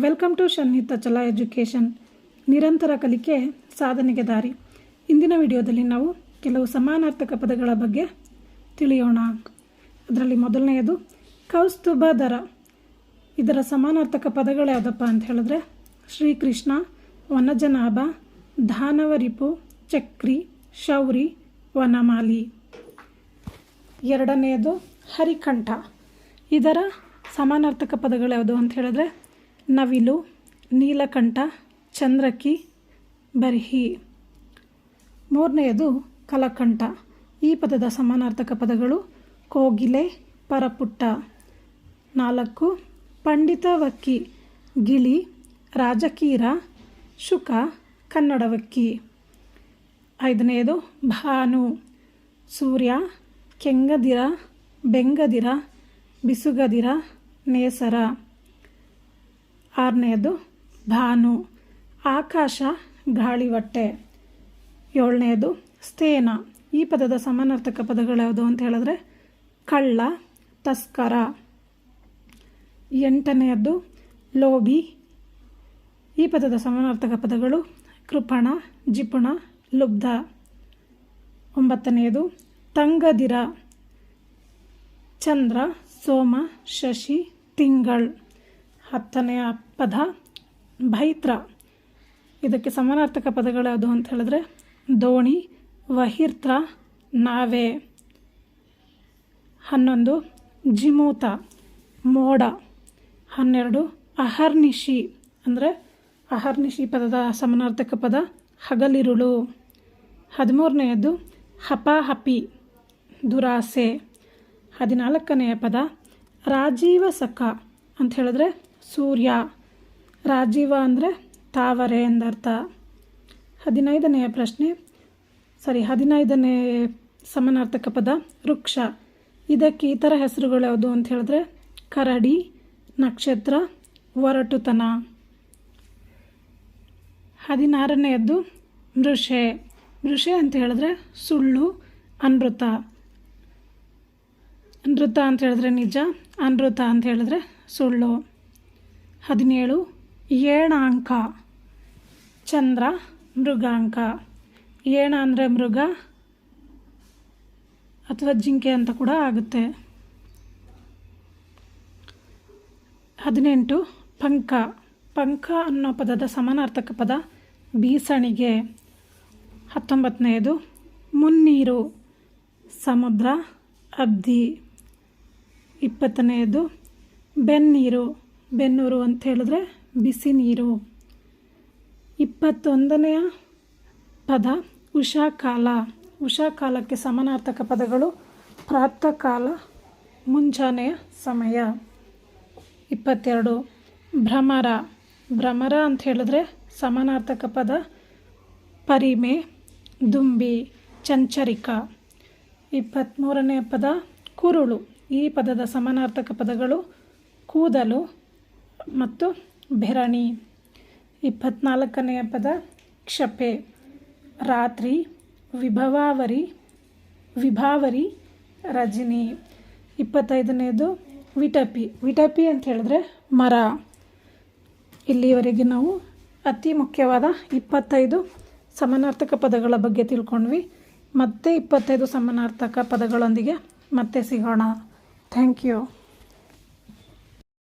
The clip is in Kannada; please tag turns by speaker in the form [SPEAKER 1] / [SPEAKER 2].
[SPEAKER 1] ವೆಲ್ಕಮ್ ಟು ಶನ್ಹಿತ ಚಲ ಎಜುಕೇಷನ್. ನಿರಂತರ ಕಲಿಕೆ ಸಾಧನೆಗೆ ದಾರಿ. ಇಂದಿನ ವಿಡಿಯೋದಲ್ಲಿ ನಾವು ಕೆಲವು ಸಮಾನಾರ್ಥಕ ಪದಗಳ ಬಗ್ಗೆ ತಿಳಿಯೋಣ. ಅದರಲ್ಲಿ ಮೊದಲನೆಯದು, ಕೌಸ್ತುಭ ದರ. ಇದರ ಸಮಾನಾರ್ಥಕ ಪದಗಳು ಯಾವುದಪ್ಪ ಅಂತ ಹೇಳಿದ್ರೆ, ಶ್ರೀಕೃಷ್ಣ, ವನಜನಾಭ ದಾನವರಿಪು ಚಕ್ರಿ, ಶೌರಿ, ವನಮಾಲಿ. ಎರಡನೆಯದು, ಹರಿಕಂಠ. ಇದರ ಸಮಾನಾರ್ಥಕ ಪದಗಳು ಯಾವುದು ಅಂತ ಹೇಳಿದ್ರೆ ನವಿಲು, ನೀಲಕಂಠ, ಚಂದ್ರಕಿ, ಬರ್ಹಿ. ಮೂರನೆಯದು ಕಲಕಂಠ. ಈ ಪದದ ಸಮಾನಾರ್ಥಕ ಪದಗಳು ಕೋಗಿಲೆ, ಪರಪುಟ್ಟ. ನಾಲ್ಕು ಪಂಡಿತವಕ್ಕಿ ಗಿಳಿ, ರಾಜಕೀರ, ಶುಕ ಕನ್ನಡವಕ್ಕಿ ಐದನೆಯದು ಭಾನು. ಸೂರ್ಯ, ಕೆಂಗದಿರ, ಬೆಂಗದಿರ, ಬಿಸುಗದಿರ, ನೇಸರ. ಆರನೆಯದು ಭಾನು, ಆಕಾಶ, ಗಾಳಿವಟ್ಟೆ. ಏಳನೆಯದು ಸ್ಥೇನ ಈ ಪದದ ಸಮಾನಾರ್ಥಕ ಪದಗಳು ಯಾವುದು ಅಂತ ಹೇಳಿದ್ರೆ, ಕಳ್ಳ, ತಸ್ಕರ. ಎಂಟನೆಯದ್ದು ಲೋಭಿ. ಈ ಪದದ ಸಮಾನಾರ್ಥಕ ಪದಗಳು, ಕೃಪಣ, ಜಿಪುಣ, ಲುಬ್ಧ. ಒಂಬತ್ತನೆಯದು, ತಂಗದಿರ. ಚಂದ್ರ, ಸೋಮ, ಶಶಿ, ತಿಂಗಳ್. ಹತ್ತನೆಯ ಪದ ಭೈತ್ರ. ಇದಕ್ಕೆ ಸಮಾನಾರ್ಥಕ ಪದಗಳು ಯಾವುದು ಅಂತ ಹೇಳಿದ್ರೆ ದೋಣಿ, ವಹಿರ್ತ್ರ, ನಾವೆ. ಹನ್ನೊಂದು, ಜಿಮೂತ, ಮೋಡ. ಹನ್ನೆರಡು, ಅಹರ್ನಿಶಿ, ಅಂದರೆ ಅಹರ್ನಿಶಿ ಪದದ ಸಮಾನಾರ್ಥಕ ಪದ ಹಗಲಿರುಳು. ಹದಿಮೂರನೆಯದು ಹಪಾಹಪಿ, ದುರಾಸೆ. ಹದಿನಾಲ್ಕನೆಯ ಪದ ರಾಜೀವ ಸಖ ಅಂತ ಹೇಳಿದ್ರೆ ಸೂರ್ಯ, ರಾಜೀವ ಅಂದರೆ ತಾವರೆ ಎಂದರ್ಥ ಹದಿನೈದನೆಯ ಪ್ರಶ್ನೆ. ಸಾರಿ, ಹದಿನೈದನೇ ಸಮಾನಾರ್ಥಕ ಪದ, ವೃಕ್ಷ. ಇದಕ್ಕೆ ಇತರ ಹೆಸರುಗಳು ಯಾವುದು ಅಂತ ಹೇಳಿದ್ರೆ, ಕರಡಿ, ನಕ್ಷತ್ರ, ಒರಟುತನ. ಹದಿನಾರನೆಯದ್ದು, ಮೃಷೆ. ಮೃಷೆ ಅಂತ ಹೇಳಿದ್ರೆ ಸುಳ್ಳು ಅನೃತ ನೃತ ಅಂತ ಹೇಳಿದ್ರೆ ನಿಜ ಅನೃತ ಅಂತ ಹೇಳಿದ್ರೆ ಸುಳ್ಳು. ಹದಿನೇಳು, ಏಣಾಂಕ. ಚಂದ್ರ, ಮೃಗಾಂಕ. ಏಣ ಅಂದರೆ ಮೃಗ ಅಥವಾ ಜಿಂಕೆ ಅಂತ ಕೂಡ ಆಗುತ್ತೆ. ಹದಿನೆಂಟು, ಪಂಕ. ಪಂಕ ಅನ್ನೋ ಪದದ ಸಮಾನಾರ್ಥಕ ಪದ ಬೀಸಣಿಗೆ. ಹತ್ತೊಂಬತ್ತನೆಯದು ಮುನ್ನೀರು. ಸಮುದ್ರ ಅಬ್ದಿ ಇಪ್ಪತ್ತನೆಯದು ಬೆನ್ನೀರು. ಬೆನ್ನೂರು ಅಂತ ಹೇಳಿದ್ರೆ ಬಿಸಿ ನೀರು. ಇಪ್ಪತ್ತೊಂದನೆಯ ಪದ ಉಷಾಕಾಲ ಉಷಾಕಾಲಕ್ಕೆ ಸಮಾನಾರ್ಥಕ ಪದಗಳು ಪ್ರಾತಃ ಕಾಲ, ಮುಂಜಾನೆಯ ಸಮಯ. ಇಪ್ಪತ್ತೆರಡು, ಭ್ರಮರ. ಭ್ರಮರ ಅಂತ ಹೇಳಿದ್ರೆ ಸಮಾನಾರ್ಥಕ ಪದ ಪರಿಮೆ, ದುಂಬಿ, ಚಂಚರಿಕ. ಇಪ್ಪತ್ತ್ಮೂರನೇ ಪದ ಕುರುಳು. ಈ ಪದದ ಸಮಾನಾರ್ಥಕ ಪದಗಳು ಕೂದಲು ಮತ್ತು ಬೆರಣಿ. ಇಪ್ಪತ್ನಾಲ್ಕನೆಯ ಪದ, ಕ್ಷಪೆ. ರಾತ್ರಿ, ವಿಭವಾವರಿ, ವಿಭಾವರಿ, ರಜಿನಿ. ಇಪ್ಪತ್ತೈದನೆಯದು ವಿಟಪಿ. ವಿಟಪಿ ಅಂತ ಹೇಳಿದ್ರೆ ಮರ. ಇಲ್ಲಿವರೆಗೆ ನಾವು ಅತಿ ಮುಖ್ಯವಾದ ಇಪ್ಪತ್ತೈದು ಸಮಾನಾರ್ಥಕ ಪದಗಳ ಬಗ್ಗೆ ತಿಳ್ಕೊಂಡ್ವಿ. ಮತ್ತೆ ಇಪ್ಪತ್ತೈದು ಸಮಾನಾರ್ಥಕ ಪದಗಳೊಂದಿಗೆ ಮತ್ತೆ ಸಿಗೋಣ. Thank you.